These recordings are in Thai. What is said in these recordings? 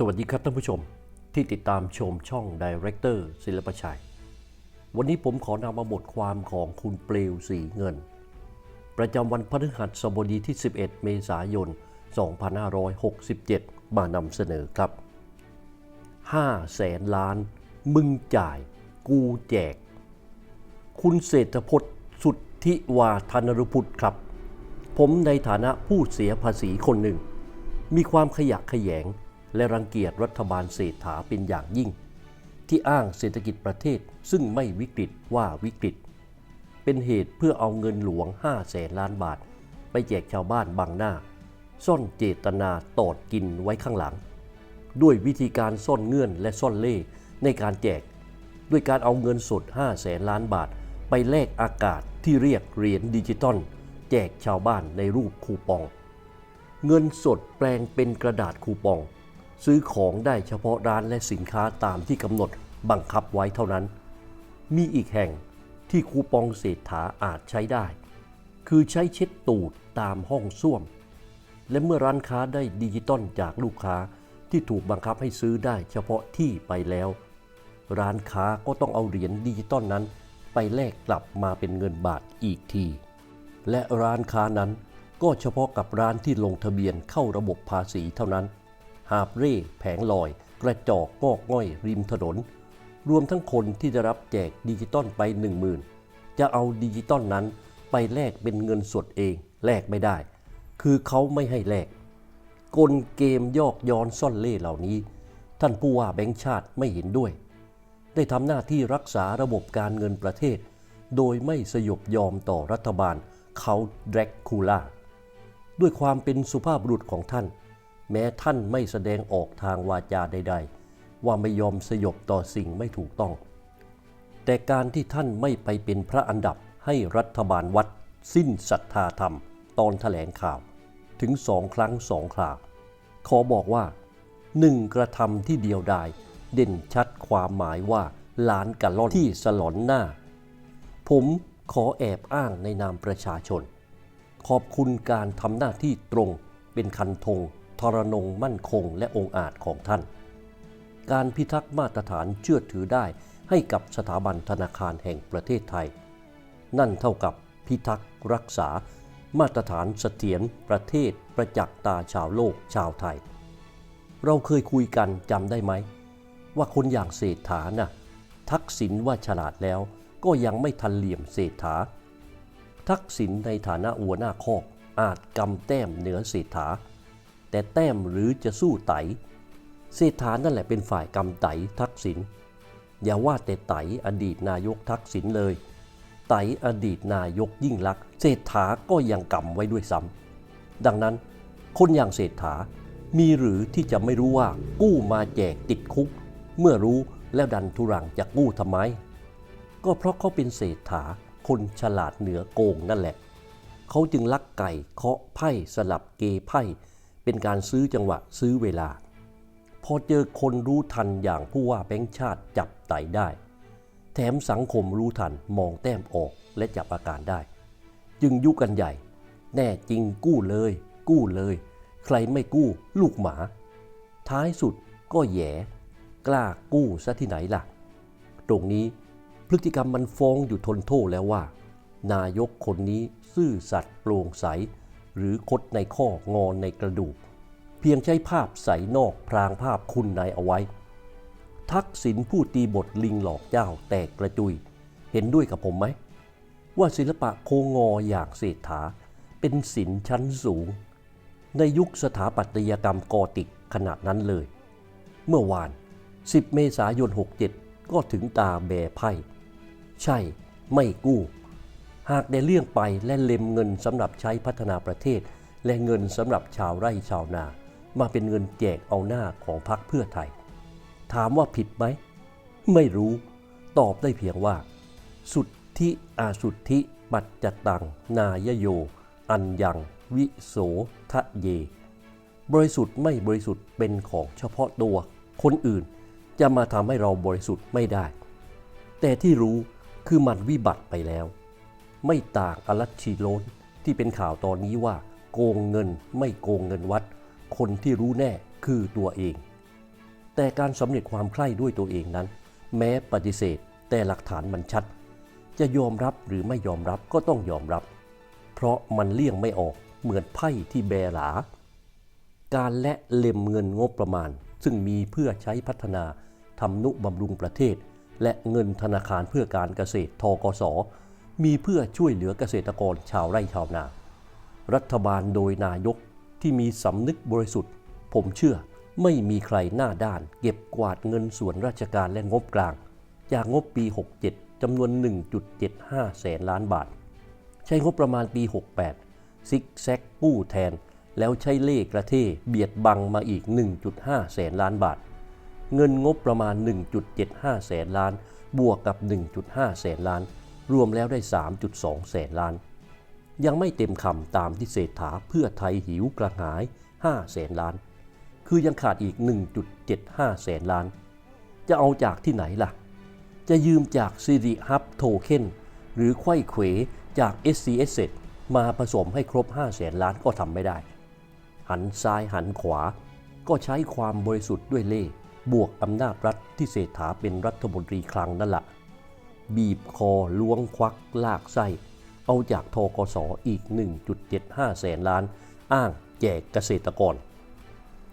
สวัสดีครับท่านผู้ชมที่ติดตามชมช่อง Director ศิลปชัย วันนี้ผมขอนำมาบทความของคุณเปลวสีเงิน ประจำวันพฤหัสบดีที่ 11 เมษายน 2567 มานำเสนอครับ5แสนล้าน มึงจ่าย กูแจก คุณเศรษฐพจน์สุทธิวาธนรพุทธครับ ผมในฐานะผู้เสียภาษีคนหนึ่ง มีความขยะแขยง และรังเกียจรัฐบาลเศรษฐาเป็นอย่างยิ่ง ที่อ้างเศรษฐกิจประเทศซึ่งไม่วิกฤตว่าวิกฤต เป็นเหตุเพื่อเอาเงินหลวง5แสนล้านบาท ไปแจกชาวบ้านบางหน้า ซ่อนเจตนาตอดกินไว้ข้างหลัง ด้วยวิธีการซ่อนเงื่อนและซ่อนเล่ในการแจก ด้วยการเอาเงินสด5แสนล้านบาท ไปแลกอากาศที่เรียกเหรียญดิจิตอลแจกชาวบ้านในรูปคูปอง เงินสดแปลงเป็นกระดาษคูปอง ซื้อของได้เฉพาะร้านและสินค้าตามที่กำหนดบังคับไว้เท่านั้น มีอีกแห่งที่คูปองเศรษฐาอาจใช้ได้ คือใช้เช็ดตูดตามห้องส้วม และเมื่อร้านค้าได้ดิจิตอลจากลูกค้าที่ถูกบังคับให้ซื้อได้เฉพาะที่ไปแล้ว ร้านค้าก็ต้องเอาเหรียญดิจิตอลนั้น ไปแลกกลับมาเป็นเงินบาทอีกที และร้านค้านั้นก็เฉพาะกับร้านที่ลงทะเบียนเข้าระบบภาษีเท่านั้น หาบเร่แผงลอย กระจอกงอกง่อยริมถนน รวมทั้งคนที่จะรับแจกดิจิตอลไป 1 0,000 จะเอาดิจิตอลนั้นไปแลกเป็นเงินสดเองแลกไม่ได้ คือเขาไม่ให้แลกกลเกมยอกย้อนซ่อนเล่เหล่านี้ ท่านผู้ว่าแบงค์ชาติไม่เห็นด้วย ได้ทำหน้าที่รักษาระบบการเงินประเทศ โดยไม่สยบยอมต่อรัฐบาลเขาแดรกคูล่าด้วยความเป็นสุภาพบุรุษของท่าน แม้ท่านไม่แสดงออกทางวาจาใด ๆ ว่าไม่ยอมสยบต่อสิ่งไม่ถูกต้อง แต่การที่ท่านไม่ไปเป็นพระอันดับให้รัฐบาลวัด สิ้นศรัทธาธรรม ตอนแถลงข่าว ถึงสองครั้งสองคราว ขอบอกว่าหนึ่งกระทำที่เดียวดายเด่นชัดความหมายว่าล้านกะล่อนที่สลอนหน้า ผมขอแอบอ้างในนามประชาชน ขอบคุณการทำหน้าที่ตรงเป็นคันธง ทรนงมั่นคงและองอาจของท่าน การพิทักษ์มาตรฐานเชื่อถือได้ให้กับสถาบันธนาคารแห่งประเทศไทย นั่นเท่ากับพิทักษ์รักษา มาตรฐานเสถียรประเทศประจักษ์ตาชาวโลกชาวไทย เราเคยคุยกันจำได้ไหม ว่าคนอย่างเศรษฐาน่ะทักษิณว่าฉลาดแล้วก็ยังไม่ทันเหลี่ยมเศรษฐา ทักษิณในฐานะหัวหน้าคอกอาจกำแต้มเหนือเศรษฐา แต่แต้มหรือจะสู้ไตเศรษฐานั่นแหละเป็นฝ่ายกำไตทักษิณอย่าว่าแต่ไตอดีตนายกทักษิณเลย ไตอดีตนายกยิ่งลักษณ์เศรษฐาก็ยังกำไว้ด้วยซ้ำดังนั้น คนอย่างเศรษฐามีหรือที่จะไม่รู้ว่ากู้มาแจกติดคุก เมื่อรู้แล้วดันทุรังจะกู้ทำไม ก็เพราะเขาเป็นเศรษฐาคนฉลาดเหนือโกงนั่นแหละ เขาจึงลักไก่เคาะไพ่สลับเกไพ่ เป็นการซื้อจังหวะซื้อเวลา พอเจอคนรู้ทันอย่างผู้ว่าแบงค์ชาติจับไตได้ แถมสังคมรู้ทันมองแต้มออกและจับอาการได้ จึงยุกันใหญ่ แน่จริงกู้เลย กู้เลย ใครไม่กู้ลูกหมา ท้ายสุดก็แย่กล้ากู้ซะที่ไหนล่ะ ตรงนี้พฤติกรรมมันฟ้องอยู่ทนโทษแล้วว่า นายกคนนี้ซื่อสัตย์โปร่งใส หรือคดในข้องอนในกระดูก เพียงใช้ภาพใสนอกพรางภาพคุณนายเอาไว้ ทักษิณผู้ตีบทลิงหลอกเจ้าแตกกระจุย เห็นด้วยกับผมไหม ว่าศิลปะโคงออย่างเศรษฐาเป็นศิลป์ชั้นสูง ในยุคสถาปัตยกรรมกอติกขนาดนั้นเลย เมื่อวาน 10 เมษายน 67 ก็ถึงตาแบไพ่ ใช่ไม่กู้ หากได้เลี่ยงไปและเล็มเงินสำหรับใช้พัฒนาประเทศ และเงินสำหรับชาวไร่ชาวนา มาเป็นเงินแจกเอาหน้าของพรรคเพื่อไทย ถามว่าผิดไหม ไม่รู้ ตอบได้เพียงว่า สุดทิอาสุดทิปัจจตัง นายโย อัญญัง วิโสทะเย บริสุทธิ์ไม่บริสุทธิ์เป็นของเฉพาะตัว คนอื่นจะมาทำให้เราบริสุทธิ์ไม่ได้ แต่ที่รู้คือมันวิบัติไปแล้ว ไม่ต่างอลัชชีโลนที่เป็นข่าวตอนนี้ว่า โกงเงินไม่โกงเงินวัด คนที่รู้แน่คือตัวเอง แต่การสำเร็จความใคร่ด้วยตัวเองนั้น แม้ปฏิเสธแต่หลักฐานมันชัด จะยอมรับหรือไม่ยอมรับก็ต้องยอมรับ เพราะมันเลี่ยงไม่ออกเหมือนไพ่ที่แบหลา การและเล็มเงินงบประมาณ ซึ่งมีเพื่อใช้พัฒนาทำนุบำรุงประเทศ และเงินธนาคารเพื่อการเกษตรทกส มีเพื่อช่วยเหลือเกษตรกรชาวไร่ชาวนา รัฐบาลโดยนายกที่มีสำนึกบริสุทธิ์ ผมเชื่อไม่มีใครหน้าด้าน เก็บกวาดเงินส่วนราชการและงบกลาง จากงบปี 67จำนวน 1.75 แสนล้านบาท ใช้งบประมาณปี 68 ซิกแซกกู้แทน แล้วใช้เลขกระเทเบียดบังมาอีก 1.5 แสนล้านบาท เงินงบประมาณ 1.75 แสนล้าน บวกกับ 1.5 แสนล้าน รวมแล้วได้ 3.2 แสนล้าน ยังไม่เต็มคำตามที่เศรษฐาเพื่อไทยหิวกระหาย 5 แสนล้าน คือยังขาดอีก 1.75 แสนล้าน จะเอาจากที่ไหนล่ะ จะยืมจาก s i r i Hub Token หรือไข้เขวจาก SCS มาผสมให้ครบ 5 แสนล้านก็ทำไม่ได้ หันซ้ายหันขวา ก็ใช้ความบริสุทธิ์ด้วยเล่บวกอำนาจรัฐที่เศรษฐาเป็นรัฐมนตรีคลังนั่นแหละ บีบคอล้วงควักลากไส้ เอาจากทกสออีก 1.75 แสนล้าน อ้างแจกเกษตรกร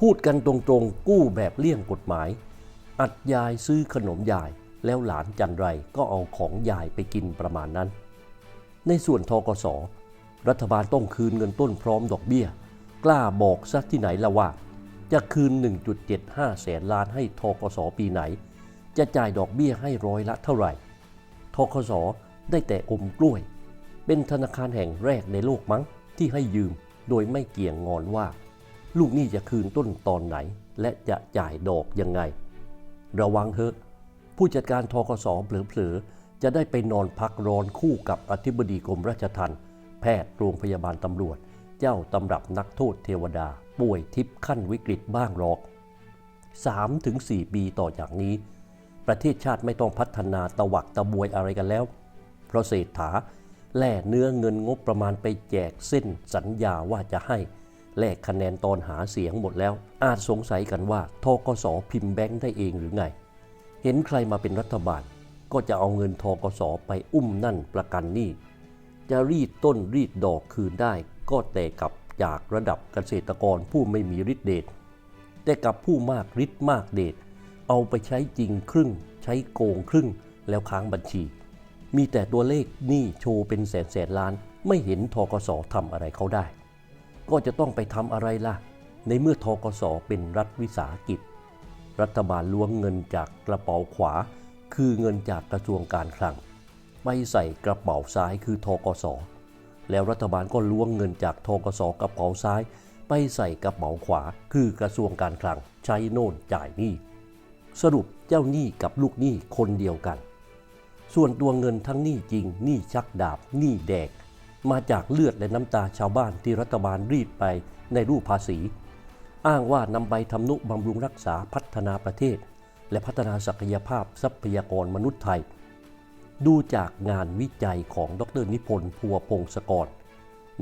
พูดกันตรงๆ กู้แบบเลี่ยงกฎหมาย อัดยายซื้อขนมยาย แล้วหลานจันไรก็เอาของยายไปกินประมาณนั้น ในส่วนทกสรัฐบาลต้องคืนเงินต้นพร้อมดอกเบี้ย กล้าบอกซะที่ไหนละว่า จะคืน 1.75 แสนล้านให้ทกสปีไหน จะจ่ายดอกเบี้ยให้ร้อยละเท่าไหร่ ทกสได้แต่อมกล้วย เป็นธนาคารแห่งแรกในโลกมั้งที่ให้ยืมโดยไม่เกี่ยงงอนว่า ลูกหนี้จะคืนต้นตอนไหน และจะจ่ายดอกยังไง ระวังเถอะ ผู้จัดการทกสเผลอๆ จะได้ไปนอนพักร้อนคู่กับอธิบดีกรมราชทัณฑ์แพทย์โรงพยาบาลตำรวจ เจ้าตำรับนักโทษเทวดา ป่วยทิพย์ขั้นวิกฤตบ้างหรอก 3-4 ปีต่อจากนี้ ประเทศชาติไม่ต้องพัฒนาตะวักตะบวยอะไรกันแล้ว เพราะเศรษฐาแล่เนื้อเงินงบประมาณไปแจกเส้นสัญญาว่าจะให้แลกคะแนนตอนหาเสียงหมดแล้ว อาจสงสัยกันว่าทกสพิมพ์แบงค์ได้เองหรือไง เห็นใครมาเป็นรัฐบาล ก็จะเอาเงินทกสไปอุ้มนั่นประกันนี้จะรีดต้นรีดดอกคืนได้ ก็แต่กับจากระดับเกษตรกรผู้ไม่มีฤทธิ์เดชแต่กับผู้มากฤทธิ์มากเดช เอาไปใช้จริงครึ่ง ใช้โกงครึ่ง แล้วค้างบัญชี มีแต่ตัวเลขหนี้โชว์เป็นแสนแสนล้าน ไม่เห็นทกสทำอะไรเขาได้ ก็จะต้องไปทำอะไรล่ะ ในเมื่อทกสเป็นรัฐวิสาหกิจ รัฐบาลล้วงเงินจากกระเป๋าขวา คือเงินจากกระทรวงการคลังไปใส่กระเป๋าซ้ายคือทกสแล้วรัฐบาลก็ล้วงเงินจากทกสกระเป๋าซ้าย ไปใส่กระเป๋าขวาคือกระทรวงการคลังใช้โน่นจ่ายนี่ สรุปเจ้าหนี้กับลูกหนี้คนเดียวกัน ส่วนตัวเงินทั้งหนี้จริงหนี้ชักดาบหนี้แดก มาจากเลือดและน้ำตาชาวบ้านที่รัฐบาลรีดไปในรูปภาษี อ้างว่านำไปทำนุบำรุงรักษาพัฒนาประเทศ และพัฒนาศักยภาพทรัพยากรมนุษย์ไทย ดูจากงานวิจัยของดรนิพนธ์พัวพงศกร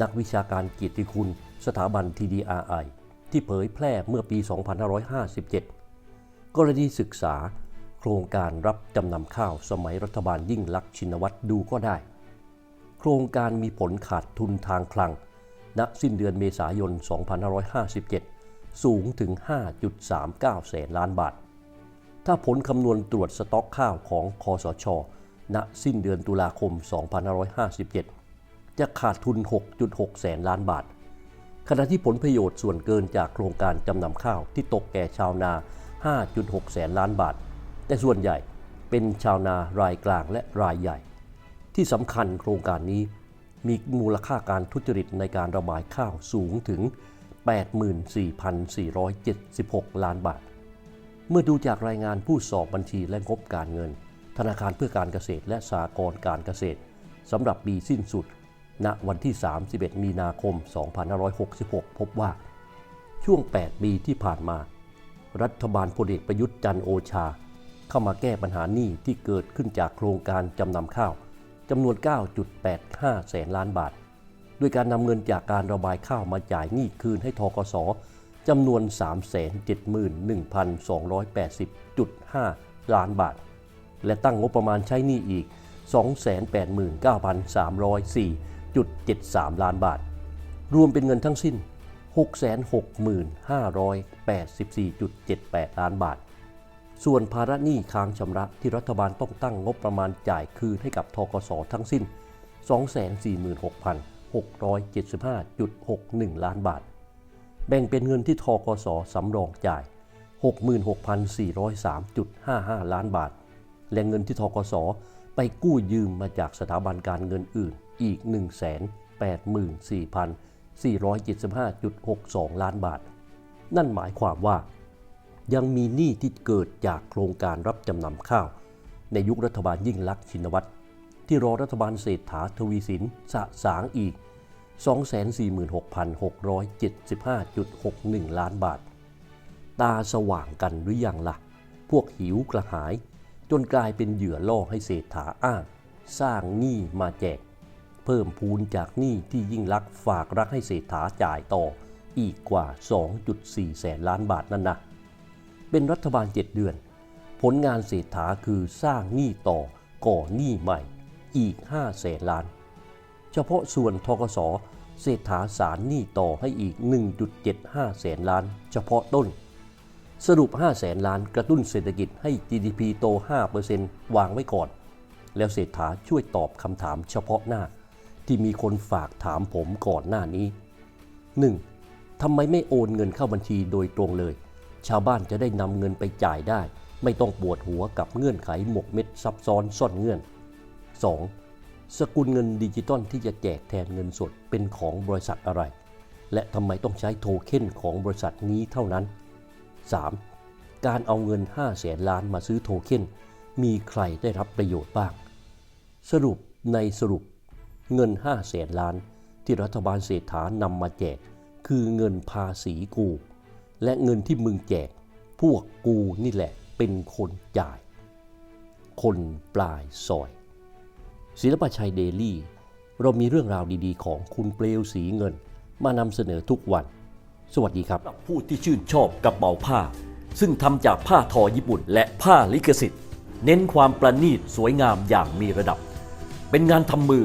นักวิชาการเกียรติคุณสถาบัน TDRI ที่เผยแพร่เมื่อปี 2557 กรณีศึกษา โครงการรับจำนำข้าวสมัยรัฐบาลยิ่งลักษณ์ชินวัตรดูก็ได้ โครงการมีผลขาดทุนทางคลัง ณ สิ้นเดือนเมษายน 2557 สูงถึง 5.39 แสนล้านบาท ถ้าผลคำนวณตรวจสต็อกข้าวของคอสช ณ สิ้นเดือนตุลาคม 2557 จะขาดทุน 6.6 แสนล้านบาท ขณะที่ผลประโยชน์ส่วนเกินจากโครงการจำนำข้าวที่ตกแก่ชาวนา 5.6 แสนล้านบาท แต่ส่วนใหญ่เป็นชาวนารายกลางและรายใหญ่ ที่สำคัญโครงการนี้มีมูลค่าการทุจริตในการระบายข้าวสูงถึง 84,476 ล้านบาท เมื่อดูจากรายงานผู้สอบบัญชีและงบการเงิน ธนาคารเพื่อการเกษตรและสหกรณ์การเกษตรสำหรับปีสิ้นสุด ณ วันที่ 31 มีนาคม 2566 พบว่า ช่วง 8 ปีที่ผ่านมา รัฐบาลพลเอกประยุทธ์จันโอชา เข้ามาแก้ปัญหาหนี้ที่เกิดขึ้นจากโครงการจำนำข้าวจำนวน 9.85 แสนล้านบาท ด้วยการนำเงินจากการระบายข้าวมาจ่ายหนี้คืนให้ทกสจำนวน 371,280.5 ล้านบาท และตั้งงบประมาณใช้หนี้อีก 289,304.73 ล้านบาท รวมเป็นเงินทั้งสิ้น 665,84.78 ล้านบาท ส่วนภาระหนี้ค้างชำระที่รัฐบาลต้องตั้งงบประมาณจ่ายคืนให้กับทกสทั้งสิ้น 246,675.61 ล้านบาท แบ่งเป็นเงินที่ทกสสำรองจ่าย 66,403.55 ล้านบาท และเงินที่ทกสไปกู้ยืมมาจากสถาบันการเงินอื่นอีก 475.62 ล้านบาท นั่นหมายความว่า ยังมีหนี้ที่เกิดจากโครงการรับจำนำข้าว ในยุครัฐบาลยิ่งลักษณ์ชินวัตรที่รอรัฐบาลเศรษฐาทวีสินสะสางอีก 246,675.61 ล้านบาท ตาสว่างกันหรือยังละ่ะ พวกหิวกระหาย จนกลายเป็นเหยื่อล่อให้เศรษฐาอ้าง สร้างหนี้มาแจก เพิ่มพูนจากหนี้ที่ยิ่งลักษณ์ฝากรักให้เศรษฐาจ่ายต่ออีกกว่า 2.4 แสนล้านบาทนั่นนะ เป็นรัฐบาล 7 เดือน ผลงานเศรษฐาคือสร้างหนี้ต่อก่อหนี้ใหม่อีก 5 แสนล้าน เฉพาะส่วนทกสเศรษฐาสารหนี้ต่อให้อีก 1.75 แสนล้าน เฉพาะต้น สรุป 5 แสนล้านกระตุ้นเศรษฐกิจให้ GDP โต 5%วางไว้ก่อน แล้วเศรษฐาช่วยตอบคำถามเฉพาะหน้า ที่มีคนฝากถามผมก่อนหน้านี้ 1. ทำไมไม่โอนเงินเข้าบัญชีโดยตรงเลย ชาวบ้านจะได้นำเงินไปจ่ายได้ ไม่ต้องปวดหัวกับเงื่อนไขหมกเม็ดซับซ้อนซ่อนเงื่อน 2. สกุลเงินดิจิตอลที่จะแจกแทนเงินสดเป็นของบริษัทอะไร และทำไมต้องใช้โทเค็นของบริษัทนี้เท่านั้น 3. การเอาเงิน5แสนล้านมาซื้อโทเค็นมีใครได้รับประโยชน์บ้าง สรุปในสรุป เงิน5แสนล้าน ที่รัฐบาลเศรษฐานำมาแจก คือเงินภาษีกู และเงินที่มึงแจก พวกกูนี่แหละเป็นคนจ่าย คนปลายซอย ศิลปชัยเดลี่ เรามีเรื่องราวดีๆ ของคุณเปลวสีเงิน มานำเสนอทุกวัน สวัสดีครับผู้ที่ชื่นชอบกระเป๋าผ้า ซึ่งทำจากผ้าทอญี่ปุ่น และผ้าลิขสิทธิ์ เน้นความประณีตสวยงามอย่างมีระดับ เป็นงานทำมือ